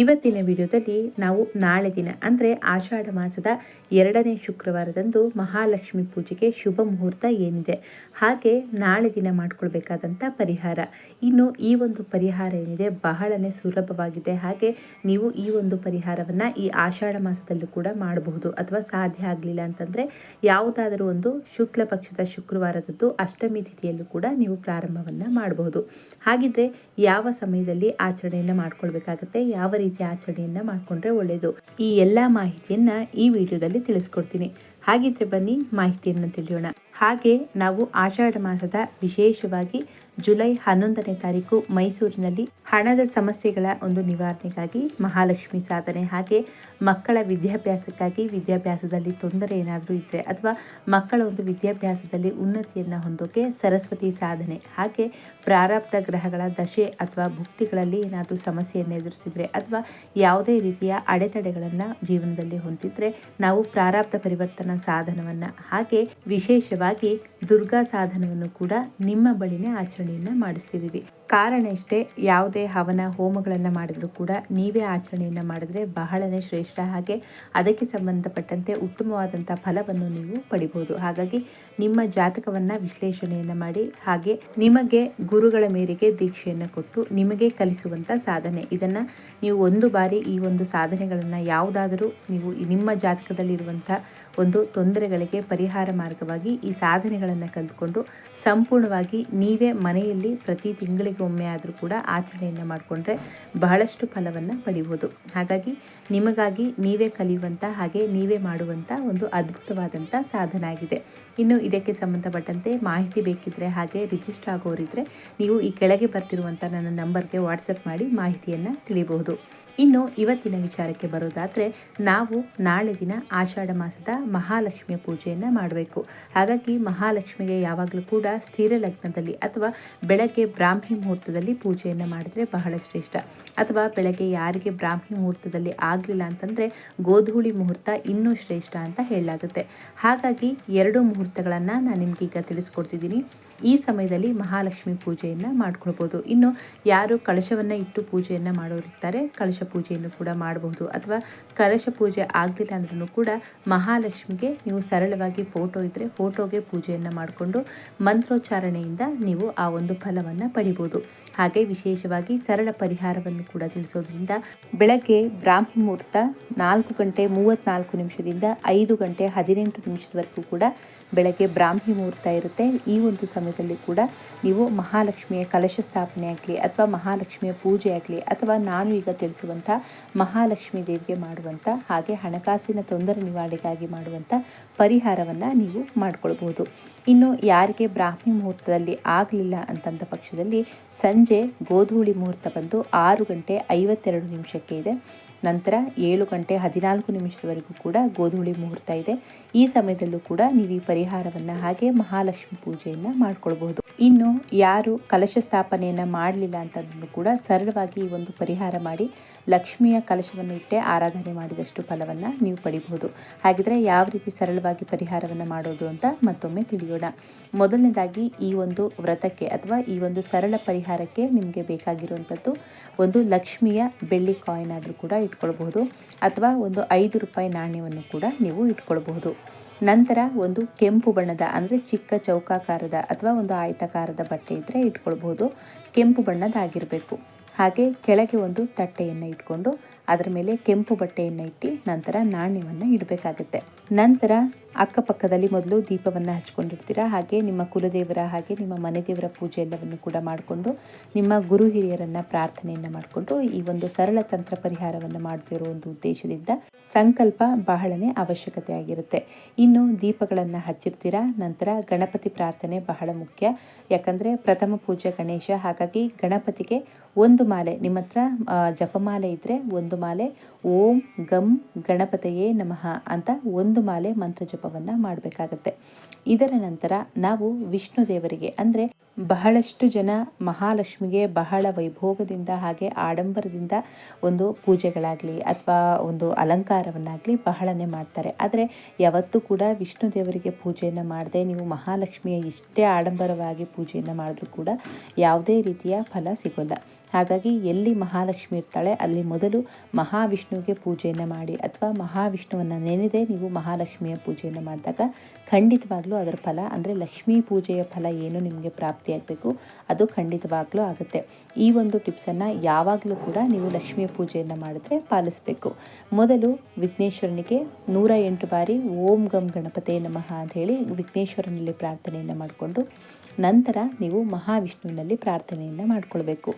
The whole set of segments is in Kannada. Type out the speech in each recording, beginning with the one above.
ಇವತ್ತಿನ ವಿಡಿಯೋದಲ್ಲಿ ನಾವು ನಾಳೆ ದಿನ, ಅಂದರೆ ಆಷಾಢ ಮಾಸದ ಎರಡನೇ ಶುಕ್ರವಾರದಂದು ಮಹಾಲಕ್ಷ್ಮಿ ಪೂಜೆಗೆ ಶುಭ ಮುಹೂರ್ತ ಏನಿದೆ, ಹಾಗೆ ನಾಳೆ ದಿನ ಮಾಡಿಕೊಳ್ಬೇಕಾದಂಥ ಪರಿಹಾರ. ಇನ್ನು ಈ ಒಂದು ಪರಿಹಾರ ಏನಿದೆ ಬಹಳನೇ ಸುಲಭವಾಗಿದೆ, ಹಾಗೆ ನೀವು ಈ ಒಂದು ಪರಿಹಾರವನ್ನು ಈ ಆಷಾಢ ಮಾಸದಲ್ಲೂ ಕೂಡ ಮಾಡಬಹುದು, ಅಥವಾ ಸಾಧ್ಯ ಆಗಲಿಲ್ಲ ಅಂತಂದರೆ ಯಾವುದಾದರೂ ಒಂದು ಶುಕ್ಲ ಪಕ್ಷದ ಶುಕ್ರವಾರದದ್ದು ಅಷ್ಟಮಿ ತಿಥಿಯಲ್ಲೂ ಕೂಡ ನೀವು ಪ್ರಾರಂಭವನ್ನು ಮಾಡಬಹುದು. ಹಾಗಿದ್ರೆ ಯಾವ ಸಮಯದಲ್ಲಿ ಆಚರಣೆಯನ್ನು ಮಾಡ್ಕೊಳ್ಬೇಕಾಗತ್ತೆ, ಯಾವ ರೀತಿ ಆಚರಣೆಯನ್ನು ಮಾಡಿಕೊಂಡ್ರೆ ಒಳ್ಳೆಯದು ಈ ಎಲ್ಲ ಮಾಹಿತಿಯನ್ನ ಈ ವಿಡಿಯೋದಲ್ಲಿ ತಿಳಿಸ್ಕೊಡ್ತೀನಿ. ಹಾಗಿದ್ರೆ ಬನ್ನಿ ಮಾಹಿತಿಯನ್ನು ತಿಳಿಯೋಣ. ಹಾಗೆ ನಾವು ಆಷಾಢ ಮಾಸದ ವಿಶೇಷವಾಗಿ ಜುಲೈ ಹನ್ನೊಂದನೇ ತಾರೀಕು ಮೈಸೂರಿನಲ್ಲಿ ಹಣದ ಸಮಸ್ಯೆಗಳ ಒಂದು ನಿವಾರಣೆಗಾಗಿ ಮಹಾಲಕ್ಷ್ಮಿ ಸಾಧನೆ ಹಾಗೆ ಮಕ್ಕಳ ವಿದ್ಯಾಭ್ಯಾಸಕ್ಕಾಗಿ ವಿದ್ಯಾಭ್ಯಾಸದಲ್ಲಿ ತೊಂದರೆ ಏನಾದರೂ ಇದ್ದರೆ ಅಥವಾ ಮಕ್ಕಳ ಒಂದು ವಿದ್ಯಾಭ್ಯಾಸದಲ್ಲಿ ಉನ್ನತಿಯನ್ನು ಹೊಂದೋಕೆ ಸರಸ್ವತಿ ಸಾಧನೆ ಹಾಗೆ ಪ್ರಾರಬ್ಧ ಗ್ರಹಗಳ ದಶೆ ಅಥವಾ ಭುಕ್ತಿಗಳಲ್ಲಿ ಏನಾದರೂ ಸಮಸ್ಯೆಯನ್ನು ಎದುರಿಸಿದ್ರೆ ಅಥವಾ ಯಾವುದೇ ರೀತಿಯ ಅಡೆತಡೆಗಳನ್ನು ಜೀವನದಲ್ಲಿ ಹೊಂದಿದ್ರೆ ನಾವು ಪ್ರಾರಬ್ಧ ಪರಿವರ್ತನಾ ಸಾಧನವನ್ನು ಹಾಗೆ ವಿಶೇಷವಾಗಿ ದುರ್ಗಾ ಸಾಧನವನ್ನು ಕೂಡ ನಿಮ್ಮ ಬಳಿನೇ ಆಚರಣೆಯನ್ನು ಮಾಡಿಸ್ತಿದ್ದೀವಿ ಕಾರಣ ಇಷ್ಟೇ, ಯಾವುದೇ ಹವನ ಹೋಮಗಳನ್ನು ಮಾಡಿದರೂ ಕೂಡ ನೀವೇ ಆಚರಣೆಯನ್ನು ಮಾಡಿದ್ರೆ ಬಹಳನೇ ಶ್ರೇಷ್ಠ. ಹಾಗೆ ಅದಕ್ಕೆ ಸಂಬಂಧಪಟ್ಟಂತೆ ಉತ್ತಮವಾದಂಥ ಫಲವನ್ನು ನೀವು ಪಡಿಬೋದು. ಹಾಗಾಗಿ ನಿಮ್ಮ ಜಾತಕವನ್ನು ವಿಶ್ಲೇಷಣೆಯನ್ನು ಮಾಡಿ, ಹಾಗೆ ನಿಮಗೆ ಗುರುಗಳ ಮೇರೆಗೆ ದೀಕ್ಷೆಯನ್ನು ಕೊಟ್ಟು ನಿಮಗೆ ಕಲಿಸುವಂಥ ಸಾಧನೆ. ಇದನ್ನು ನೀವು ಒಂದು ಬಾರಿ ಈ ಒಂದು ಸಾಧನೆಗಳನ್ನು ಯಾವುದಾದರೂ ನೀವು ನಿಮ್ಮ ಜಾತಕದಲ್ಲಿರುವಂಥ ಒಂದು ತೊಂದರೆಗಳಿಗೆ ಪರಿಹಾರ ಮಾರ್ಗವಾಗಿ ಈ ಸಾಧನೆಗಳನ್ನು ಕಲಿತ್ಕೊಂಡು ಸಂಪೂರ್ಣವಾಗಿ ನೀವೇ ಮನೆಯಲ್ಲಿ ಪ್ರತಿ ತಿಂಗಳಿಗೊಮ್ಮೆ ಆದರೂ ಕೂಡ ಆಚರಣೆಯನ್ನು ಮಾಡಿಕೊಂಡ್ರೆ ಬಹಳಷ್ಟು ಫಲವನ್ನು ಪಡಿಬೋದು. ಹಾಗಾಗಿ ನಿಮಗಾಗಿ ನೀವೇ ಕಲಿಯುವಂಥ ಹಾಗೆ ನೀವೇ ಮಾಡುವಂಥ ಒಂದು ಅದ್ಭುತವಾದಂಥ ಸಾಧನ ಆಗಿದೆ. ಇನ್ನು ಇದಕ್ಕೆ ಸಂಬಂಧಪಟ್ಟಂತೆ ಮಾಹಿತಿ ಬೇಕಿದ್ದರೆ ಹಾಗೆ ರಿಜಿಸ್ಟರ್ ಆಗೋರಿದ್ದರೆ ನೀವು ಈ ಕೆಳಗೆ ಬರ್ತಿರುವಂಥ ನನ್ನ ನಂಬರ್ಗೆ ವಾಟ್ಸಪ್ ಮಾಡಿ ಮಾಹಿತಿಯನ್ನು ತಿಳಿಬಹುದು. ಇನ್ನು ಇವತ್ತಿನ ವಿಚಾರಕ್ಕೆ ಬರೋದಾದರೆ ನಾವು ನಾಳೆ ದಿನ ಆಷಾಢ ಮಾಸದ ಮಹಾಲಕ್ಷ್ಮಿಯ ಪೂಜೆಯನ್ನು ಮಾಡಬೇಕು. ಹಾಗಾಗಿ ಮಹಾಲಕ್ಷ್ಮಿಗೆ ಯಾವಾಗಲೂ ಕೂಡ ಸ್ಥಿರ ಲಗ್ನದಲ್ಲಿ ಅಥವಾ ಬೆಳಗ್ಗೆ ಬ್ರಾಹ್ಮಿ ಮುಹೂರ್ತದಲ್ಲಿ ಪೂಜೆಯನ್ನು ಮಾಡಿದರೆ ಬಹಳ ಶ್ರೇಷ್ಠ. ಅಥವಾ ಬೆಳಗ್ಗೆ ಯಾರಿಗೆ ಬ್ರಾಹ್ಮಿ ಮುಹೂರ್ತದಲ್ಲಿ ಆಗಲಿಲ್ಲ ಅಂತಂದರೆ ಗೋಧೂಳಿ ಮುಹೂರ್ತ ಇನ್ನೂ ಶ್ರೇಷ್ಠ ಅಂತ ಹೇಳಲಾಗುತ್ತೆ. ಹಾಗಾಗಿ ಎರಡು ಮುಹೂರ್ತಗಳನ್ನು ನಾನು ನಿಮಗೀಗ ತಿಳಿಸ್ಕೊಡ್ತಿದ್ದೀನಿ. ಈ ಸಮಯದಲ್ಲಿ ಮಹಾಲಕ್ಷ್ಮಿ ಪೂಜೆಯನ್ನು ಮಾಡ್ಕೊಳ್ಬೋದು. ಇನ್ನು ಯಾರು ಕಳಶವನ್ನು ಇಟ್ಟು ಪೂಜೆಯನ್ನು ಮಾಡೋರಿರ್ತಾರೆ ಕಳಶ ಪೂಜೆಯನ್ನು ಕೂಡ ಮಾಡಬಹುದು ಅಥವಾ ಕಲಶ ಪೂಜೆ ಆಗಲಿಲ್ಲ ಅಂದ್ರೂ ಕೂಡ ಮಹಾಲಕ್ಷ್ಮಿಗೆ ನೀವು ಸರಳವಾಗಿ ಫೋಟೋ ಇದ್ದರೆ ಫೋಟೋಗೆ ಪೂಜೆಯನ್ನು ಮಾಡಿಕೊಂಡು ಮಂತ್ರೋಚ್ಚಾರಣೆಯಿಂದ ನೀವು ಆ ಒಂದು ಫಲವನ್ನು ಪಡಿಬೋದು. ಹಾಗೆ ವಿಶೇಷವಾಗಿ ಸರಳ ಪರಿಹಾರವನ್ನು ಕೂಡ ತಿಳಿಸೋದ್ರಿಂದ ಬೆಳಗ್ಗೆ ಬ್ರಾಹ್ಮಿ ಮುಹೂರ್ತ ನಾಲ್ಕು ಗಂಟೆ ಮೂವತ್ತ್ನಾಲ್ಕು ನಿಮಿಷದಿಂದ ಐದು ಗಂಟೆ ಹದಿನೆಂಟು ನಿಮಿಷದವರೆಗೂ ಕೂಡ ಬೆಳಗ್ಗೆ ಬ್ರಾಹ್ಮಿ ಮುಹೂರ್ತ ಇರುತ್ತೆ. ಈ ಒಂದು ಸಮಯದಲ್ಲಿ ಕೂಡ ನೀವು ಮಹಾಲಕ್ಷ್ಮಿಯ ಕಲಶ ಸ್ಥಾಪನೆ ಆಗಲಿ ಅಥವಾ ಮಹಾಲಕ್ಷ್ಮಿಯ ಪೂಜೆ ಆಗಲಿ ಅಥವಾ ನಾನು ಈಗ ತಿಳಿಸುವಂಥ ಮಹಾಲಕ್ಷ್ಮಿ ದೇವಿಗೆ ಮಾಡುವಂಥ ಹಾಗೆ ಹಣಕಾಸಿನ ತೊಂದರೆ ನಿವಾರಣೆಗಾಗಿ ಮಾಡುವಂಥ ಪರಿಹಾರವನ್ನು ನೀವು ಮಾಡಿಕೊಳ್ಬಹುದು ಇನ್ನು ಯಾರಿಗೆ ಬ್ರಾಹ್ಮಿ ಮುಹೂರ್ತದಲ್ಲಿ ಆಗಲಿಲ್ಲ ಅಂತಂದ ಪಕ್ಷದಲ್ಲಿ ಸಂಜೆ ಗೋಧೂಳಿ ಮುಹೂರ್ತ ಬಂದು ಆರು ಗಂಟೆ ಐವತ್ತೆರಡು ನಿಮಿಷಕ್ಕೆ ಇದೆ. ನಂತರ ಏಳು ಗಂಟೆ ಹದಿನಾಲ್ಕು ನಿಮಿಷದವರೆಗೂ ಕೂಡ ಗೋಧೂಳಿ ಮುಹೂರ್ತ ಇದೆ. ಈ ಸಮಯದಲ್ಲೂ ಕೂಡ ನೀವು ಈ ಪರಿಹಾರವನ್ನು ಹಾಗೆ ಮಹಾಲಕ್ಷ್ಮಿ ಪೂಜೆಯನ್ನು ಮಾಡ್ಕೊಳ್ಬಹುದು. ಇನ್ನು ಯಾರು ಕಲಶ ಸ್ಥಾಪನೆಯನ್ನು ಮಾಡಲಿಲ್ಲ ಅಂತಂದ್ರೂ ಕೂಡ ಸರಳವಾಗಿ ಈ ಒಂದು ಪರಿಹಾರ ಮಾಡಿ ಲಕ್ಷ್ಮಿಯ ಕಲಶವನ್ನು ಇಟ್ಟೆ ಆರಾಧನೆ ಮಾಡಿದಷ್ಟು ಫಲವನ್ನು ನೀವು ಪಡಿಬಹುದು. ಹಾಗಿದ್ರೆ ಯಾವ ರೀತಿ ಸರಳವಾಗಿ ಪರಿಹಾರವನ್ನು ಮಾಡೋದು ಅಂತ ಮತ್ತೊಮ್ಮೆ ತಿಳಿಯೋಣ. ಮೊದಲನೇದಾಗಿ ಈ ಒಂದು ವ್ರತಕ್ಕೆ ಅಥವಾ ಈ ಒಂದು ಸರಳ ಪರಿಹಾರಕ್ಕೆ ನಿಮಗೆ ಬೇಕಾಗಿರುವಂಥದ್ದು ಒಂದು ಲಕ್ಷ್ಮಿಯ ಬೆಳ್ಳಿ ಕಾಯಿನ್ ಆದರೂ ಕೂಡ ಇಟ್ಕೊಳ್ಬಹುದು ಅಥವಾ ಒಂದು ಐದು ರೂಪಾಯಿ ನಾಣ್ಯವನ್ನು ಕೂಡ ನೀವು ಇಟ್ಕೊಳ್ಬಹುದು. ನಂತರ ಒಂದು ಕೆಂಪು ಬಣ್ಣದ ಅಂದರೆ ಚಿಕ್ಕ ಚೌಕಾಕಾರದ ಅಥವಾ ಒಂದು ಆಯತಾಕಾರದ ಬಟ್ಟೆ ಇದ್ದರೆ ಇಟ್ಕೊಳ್ಬಹುದು. ಕೆಂಪು ಬಣ್ಣದಾಗಿರಬೇಕು ಹಾಗೆ ಕೆಳಗೆ ಒಂದು ತಟ್ಟೆಯನ್ನು ಇಟ್ಕೊಂಡು ಅದರ ಮೇಲೆ ಕೆಂಪು ಬಟ್ಟೆಯನ್ನು ಇಟ್ಟು ನಂತರ ನಾಣ್ಯವನ್ನು ಇಡಬೇಕಾಗುತ್ತೆ. ನಂತರ ಅಕ್ಕಪಕ್ಕದಲ್ಲಿ ಮೊದಲು ದೀಪವನ್ನು ಹಚ್ಕೊಂಡಿರ್ತೀರಾ? ಹಾಗೆ ನಿಮ್ಮ ಕುಲದೇವರ ಹಾಗೆ ನಿಮ್ಮ ಮನೆ ದೇವರ ಪೂಜೆ ಎಲ್ಲವನ್ನು ಕೂಡ ಮಾಡಿಕೊಂಡು ನಿಮ್ಮ ಗುರು ಹಿರಿಯರನ್ನು ಪ್ರಾರ್ಥನೆಯನ್ನು ಮಾಡಿಕೊಂಡು ಈ ಒಂದು ಸರಳ ತಂತ್ರ ಪರಿಹಾರವನ್ನು ಮಾಡ್ತಿರೋ ಒಂದು ಉದ್ದೇಶದಿಂದ ಸಂಕಲ್ಪ ಬಹಳನೇ ಅವಶ್ಯಕತೆ ಆಗಿರುತ್ತೆ. ಇನ್ನು ದೀಪಗಳನ್ನು ಹಚ್ಚಿರ್ತೀರಾ? ನಂತರ ಗಣಪತಿ ಪ್ರಾರ್ಥನೆ ಬಹಳ ಮುಖ್ಯ. ಯಾಕಂದರೆ ಪ್ರಥಮ ಪೂಜೆ ಗಣೇಶ, ಹಾಗಾಗಿ ಗಣಪತಿಗೆ ಒಂದು ಮಾಲೆ, ನಿಮ್ಮ ಹತ್ರ ಜಪಮಾಲೆ ಇದ್ದರೆ ಒಂದು ಮಾಲೆ, ಓಂ ಗಂ ಗಣಪತಯೇ ನಮಃ ಅಂತ ಒಂದು ಮಾಲೆ, ಮಂತ್ರ ಜಪವನ್ನು ಮಾಡಬೇಕಾಗತ್ತೆ. ಇದರ ನಂತರ ನಾವು ವಿಷ್ಣು ದೇವರಿಗೆ, ಅಂದರೆ ಬಹಳಷ್ಟು ಜನ ಮಹಾಲಕ್ಷ್ಮಿಗೆ ಬಹಳ ವೈಭೋಗದಿಂದ ಹಾಗೆ ಆಡಂಬರದಿಂದ ಒಂದು ಪೂಜೆಗಳಾಗಲಿ ಅಥವಾ ಒಂದು ಅಲಂಕಾರವನ್ನಾಗಲಿ ಬಹಳನೇ ಮಾಡ್ತಾರೆ. ಆದರೆ ಯಾವತ್ತೂ ಕೂಡ ವಿಷ್ಣು ದೇವರಿಗೆ ಪೂಜೆಯನ್ನು ಮಾಡದೆ, ನೀವು ಮಹಾಲಕ್ಷ್ಮಿಯ ಇಷ್ಟೇ ಆಡಂಬರವಾಗಿ ಪೂಜೆಯನ್ನು ಮಾಡಿದ್ರೂ ಕೂಡ ಯಾವುದೇ ರೀತಿಯ ಫಲ ಸಿಗೋಲ್ಲ. ಹಾಗಾಗಿ ಎಲ್ಲಿ ಮಹಾಲಕ್ಷ್ಮಿ ಇರ್ತಾಳೆ, ಅಲ್ಲಿ ಮೊದಲು ಮಹಾವಿಷ್ಣುವಿಗೆ ಪೂಜೆಯನ್ನು ಮಾಡಿ ಅಥವಾ ಮಹಾವಿಷ್ಣುವನ್ನು ನೆನೆದೇ ನೀವು ಮಹಾಲಕ್ಷ್ಮಿಯ ಪೂಜೆಯನ್ನು ಮಾಡಿದಾಗ ಖಂಡಿತವಾಗ್ಲೂ ಅದರ ಫಲ, ಅಂದರೆ ಲಕ್ಷ್ಮೀ ಪೂಜೆಯ ಫಲ ಏನು ನಿಮಗೆ ಪ್ರಾಪ್ತಿಯಾಗಬೇಕು ಅದು ಖಂಡಿತವಾಗ್ಲೂ ಆಗುತ್ತೆ. ಈ ಒಂದು ಟಿಪ್ಸನ್ನು ಯಾವಾಗಲೂ ಕೂಡ ನೀವು ಲಕ್ಷ್ಮಿಯ ಪೂಜೆಯನ್ನು ಮಾಡಿದ್ರೆ ಪಾಲಿಸಬೇಕು. ಮೊದಲು ವಿಘ್ನೇಶ್ವರನಿಗೆ ನೂರ ಎಂಟು ಬಾರಿ ಓಂ ಗಂ ಗಣಪತೇ ನಮಃ ಅಂತ ಹೇಳಿ ವಿಘ್ನೇಶ್ವರನಲ್ಲಿ ಪ್ರಾರ್ಥನೆಯನ್ನು ಮಾಡಿಕೊಂಡು ನಂತರ ನೀವು ಮಹಾವಿಷ್ಣುವಿನಲ್ಲಿ ಪ್ರಾರ್ಥನೆಯನ್ನು ಮಾಡಿಕೊಳ್ಬೇಕು.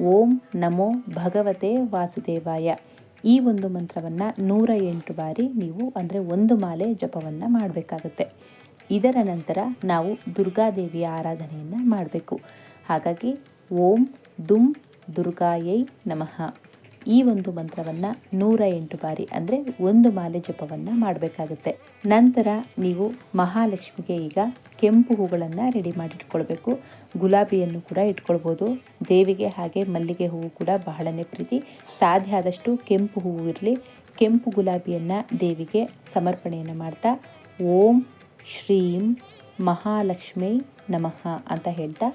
ಓಂ ನಮೋ ಭಗವತೆ ವಾಸುದೇವಾಯ. ಈ ಒಂದು ಮಂತ್ರವನ್ನು ನೂರ ಎಂಟು ಬಾರಿ ನೀವು ಅಂದರೆ ಒಂದು ಮಾಲೆ ಜಪವನ್ನು ಮಾಡಬೇಕಾಗುತ್ತೆ. ಇದರ ನಂತರ ನಾವು ದುರ್ಗಾದೇವಿಯ ಆರಾಧನೆಯನ್ನು ಮಾಡಬೇಕು. ಹಾಗಾಗಿ ಓಂ ದುಂ ದುರ್ಗಾಯೈ ನಮಃ. ಈ ಒಂದು ಮಂತ್ರವನ್ನು ನೂರ ಎಂಟು ಬಾರಿ ಅಂದರೆ ಒಂದು ಮಾಲೆ ಜಪವನ್ನು ಮಾಡಬೇಕಾಗುತ್ತೆ. ನಂತರ ನೀವು ಮಹಾಲಕ್ಷ್ಮಿಗೆ ಈಗ ಕೆಂಪು ಹೂಗಳನ್ನು ರೆಡಿ ಮಾಡಿಟ್ಕೊಳ್ಬೇಕು. ಗುಲಾಬಿಯನ್ನು ಕೂಡ ಇಟ್ಕೊಳ್ಬೋದು. ದೇವಿಗೆ ಹಾಗೆ ಮಲ್ಲಿಗೆ ಹೂವು ಕೂಡ ಬಹಳನೇ ಪ್ರೀತಿ. ಸಾಧ್ಯ ಆದಷ್ಟು ಕೆಂಪು ಹೂವು ಇರಲಿ. ಕೆಂಪು ಗುಲಾಬಿಯನ್ನು ದೇವಿಗೆ ಸಮರ್ಪಣೆಯನ್ನು ಮಾಡ್ತಾ ಓಂ ಶ್ರೀಂ ಮಹಾಲಕ್ಷ್ಮಿ ನಮಃ ಅಂತ ಹೇಳ್ತಾ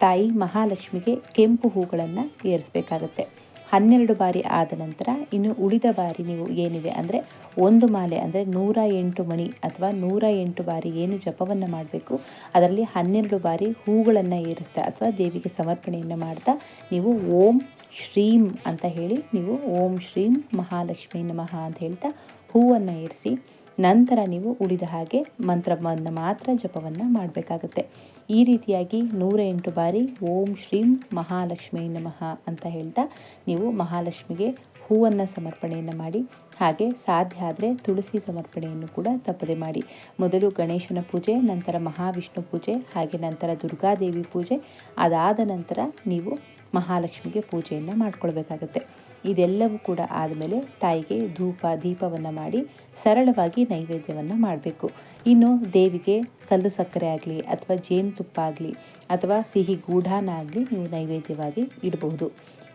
ತಾಯಿ ಮಹಾಲಕ್ಷ್ಮಿಗೆ ಕೆಂಪು ಹೂಗಳನ್ನು ಏರಿಸಬೇಕಾಗತ್ತೆ. ಹನ್ನೆರಡು ಬಾರಿ ಆದ ನಂತರ ಇನ್ನು ಉಳಿದ ಬಾರಿ ನೀವು ಏನಿದೆ ಅಂದರೆ ಒಂದು ಮಾಲೆ ಅಂದರೆ ನೂರ ಎಂಟು ಮಣಿ ಅಥವಾ ನೂರ ಎಂಟು ಬಾರಿ ಏನು ಜಪವನ್ನು ಮಾಡಬೇಕು, ಅದರಲ್ಲಿ ಹನ್ನೆರಡು ಬಾರಿ ಹೂಗಳನ್ನು ಏರಿಸ್ತಾ ಅಥವಾ ದೇವಿಗೆ ಸಮರ್ಪಣೆಯನ್ನು ಮಾಡ್ತಾ ನೀವು ಓಂ ಶ್ರೀಂ ಅಂತ ಹೇಳಿ ನೀವು ಓಂ ಶ್ರೀಂ ಮಹಾಲಕ್ಷ್ಮೀ ನಮಃ ಅಂತ ಹೇಳ್ತಾ ಹೂವನ್ನು ಏರಿಸಿ ನಂತರ ನೀವು ಉಳಿದ ಹಾಗೆ ಮಂತ್ರವನ್ನು ಮಾತ್ರ ಜಪವನ್ನು ಮಾಡಬೇಕಾಗತ್ತೆ. ಈ ರೀತಿಯಾಗಿ ನೂರ ಎಂಟು ಬಾರಿ ಓಂ ಶ್ರೀಂ ಮಹಾಲಕ್ಷ್ಮೀ ನಮಃ ಅಂತ ಹೇಳ್ತಾ ನೀವು ಮಹಾಲಕ್ಷ್ಮಿಗೆ ಹೂವನ್ನು ಸಮರ್ಪಣೆಯನ್ನು ಮಾಡಿ, ಹಾಗೆ ಸಾಧ್ಯ ಆದರೆ ತುಳಸಿ ಸಮರ್ಪಣೆಯನ್ನು ಕೂಡ ತಪ್ಪದೆ ಮಾಡಿ. ಮೊದಲು ಗಣೇಶನ ಪೂಜೆ, ನಂತರ ಮಹಾವಿಷ್ಣು ಪೂಜೆ, ಹಾಗೆ ನಂತರ ದುರ್ಗಾದೇವಿ ಪೂಜೆ, ಅದಾದ ನಂತರ ನೀವು ಮಹಾಲಕ್ಷ್ಮಿಗೆ ಪೂಜೆಯನ್ನು ಮಾಡಿಕೊಳ್ಬೇಕಾಗತ್ತೆ. ಇದೆಲ್ಲವೂ ಕೂಡ ಆದಮೇಲೆ ತಾಯಿಗೆ ಧೂಪ, ದೀಪವನ್ನು ಮಾಡಿ ಸರಳವಾಗಿ ನೈವೇದ್ಯವನ್ನು ಮಾಡಬೇಕು. ಇನ್ನು ದೇವಿಗೆ ಕಲ್ಲು ಸಕ್ಕರೆ ಆಗಲಿ ಅಥವಾ ಜೇನುತುಪ್ಪ ಆಗಲಿ ಅಥವಾ ಸಿಹಿ ಗೂಢಾನ ಆಗಲಿ ನೀವು ನೈವೇದ್ಯವಾಗಿ ಇಡಬಹುದು.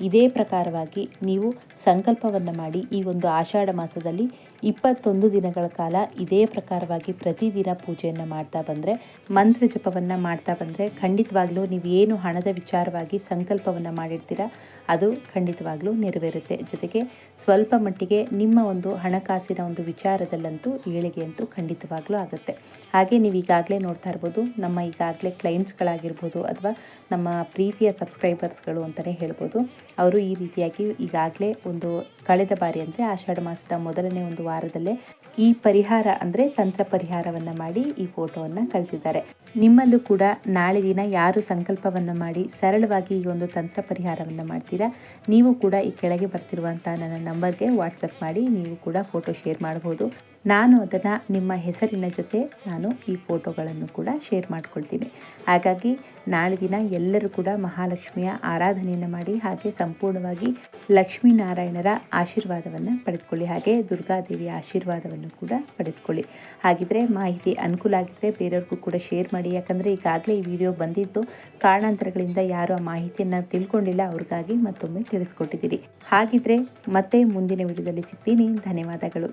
ಇದೇ ಪ್ರಕಾರವಾಗಿ ನೀವು ಸಂಕಲ್ಪವನ್ನು ಮಾಡಿ ಈ ಒಂದು ಆಷಾಢ ಮಾಸದಲ್ಲಿ ಇಪ್ಪತ್ತೊಂದು ದಿನಗಳ ಕಾಲ ಇದೇ ಪ್ರಕಾರವಾಗಿ ಪ್ರತಿದಿನ ಪೂಜೆಯನ್ನು ಮಾಡ್ತಾ ಬಂದರೆ, ಮಂತ್ರ ಜಪವನ್ನು ಮಾಡ್ತಾ ಬಂದರೆ ಖಂಡಿತವಾಗ್ಲೂ ನೀವು ಏನು ಹಣದ ವಿಚಾರವಾಗಿ ಸಂಕಲ್ಪವನ್ನು ಮಾಡಿರ್ತೀರ ಅದು ಖಂಡಿತವಾಗ್ಲೂ ನೆರವೇರುತ್ತೆ. ಜೊತೆಗೆ ಸ್ವಲ್ಪ ಮಟ್ಟಿಗೆ ನಿಮ್ಮ ಒಂದು ಹಣಕಾಸಿನ ಒಂದು ವಿಚಾರದಲ್ಲಂತೂ ಏಳಿಗೆ ಅಂತೂ ಖಂಡಿತವಾಗ್ಲೂ ಆಗುತ್ತೆ. ಹಾಗೆ ನೀವು ಈಗಾಗಲೇ ನೋಡ್ತಾ ಇರ್ಬೋದು, ನಮ್ಮ ಈಗಾಗಲೇ ಕ್ಲೈಂಟ್ಸ್ಗಳಾಗಿರ್ಬೋದು ಅಥವಾ ನಮ್ಮ ಪ್ರೀತಿಯ ಸಬ್ಸ್ಕ್ರೈಬರ್ಸ್ಗಳು ಅಂತಲೇ ಹೇಳ್ಬೋದು. ಅವರು ಈ ರೀತಿಯಾಗಿ ಈಗಾಗಲೇ ಒಂದು ಕಳೆದ ಬಾರಿ ಅಂದರೆ ಆಷಾಢ ಮಾಸದ ಮೊದಲನೇ ಒಂದು ವಾರದಲ್ಲೇ ಈ ಪರಿಹಾರ ಅಂದರೆ ತಂತ್ರ ಪರಿಹಾರವನ್ನು ಮಾಡಿ ಈ ಫೋಟೋವನ್ನು ಕಳಿಸಿದ್ದಾರೆ. ನಿಮ್ಮಲ್ಲೂ ಕೂಡ ನಾಳೆ ದಿನ ಯಾರು ಸಂಕಲ್ಪವನ್ನು ಮಾಡಿ ಸರಳವಾಗಿ ಈ ಒಂದು ತಂತ್ರ ಪರಿಹಾರವನ್ನು ಮಾಡ್ತೀರಾ? ನೀವು ಕೂಡ ಈ ಕೆಳಗೆ ಬರ್ತಿರುವಂಥ ನನ್ನ ನಂಬರ್ಗೆ ವಾಟ್ಸಪ್ ಮಾಡಿ ನೀವು ಕೂಡ ಫೋಟೋ ಶೇರ್ ಮಾಡಬಹುದು ನಾನು ಅದನ್ನು ನಿಮ್ಮ ಹೆಸರಿನ ಜೊತೆ ನಾನು ಈ ಫೋಟೋಗಳನ್ನು ಕೂಡ ಶೇರ್ ಮಾಡ್ಕೊಳ್ತೀನಿ. ಹಾಗಾಗಿ ನಾಳೆ ದಿನ ಎಲ್ಲರೂ ಕೂಡ ಮಹಾಲಕ್ಷ್ಮಿಯ ಆರಾಧನೆಯನ್ನು ಮಾಡಿ ಹಾಗೆ ಸಂಪೂರ್ಣವಾಗಿ ಲಕ್ಷ್ಮೀನಾರಾಯಣರ ಆಶೀರ್ವಾದವನ್ನು ಪಡೆದುಕೊಳ್ಳಿ. ಹಾಗೆ ದುರ್ಗಾದೇವಿಯ ಆಶೀರ್ವಾದವನ್ನು ಕೂಡ ಪಡೆದುಕೊಳ್ಳಿ. ಹಾಗಿದ್ರೆ ಮಾಹಿತಿ ಅನುಕೂಲ ಆಗಿದ್ರೆ ಬೇರೆಯವ್ರಿಗೂ ಕೂಡ ಶೇರ್ ಮಾಡಿ. ಯಾಕಂದರೆ ಈಗಾಗಲೇ ಈ ವಿಡಿಯೋ ಬಂದಿದ್ದು ಕಾರಣಾಂತರಗಳಿಂದ ಯಾರು ಆ ಮಾಹಿತಿಯನ್ನು ತಿಳ್ಕೊಂಡಿಲ್ಲ, ಅವ್ರಿಗಾಗಿ ಮತ್ತೊಮ್ಮೆ ತಿಳಿಸ್ಕೊಟ್ಟಿದ್ದೀರಿ. ಹಾಗಿದ್ರೆ ಮತ್ತೆ ಮುಂದಿನ ವಿಡಿಯೋದಲ್ಲಿ ಸಿಗ್ತೀನಿ. ಧನ್ಯವಾದಗಳು.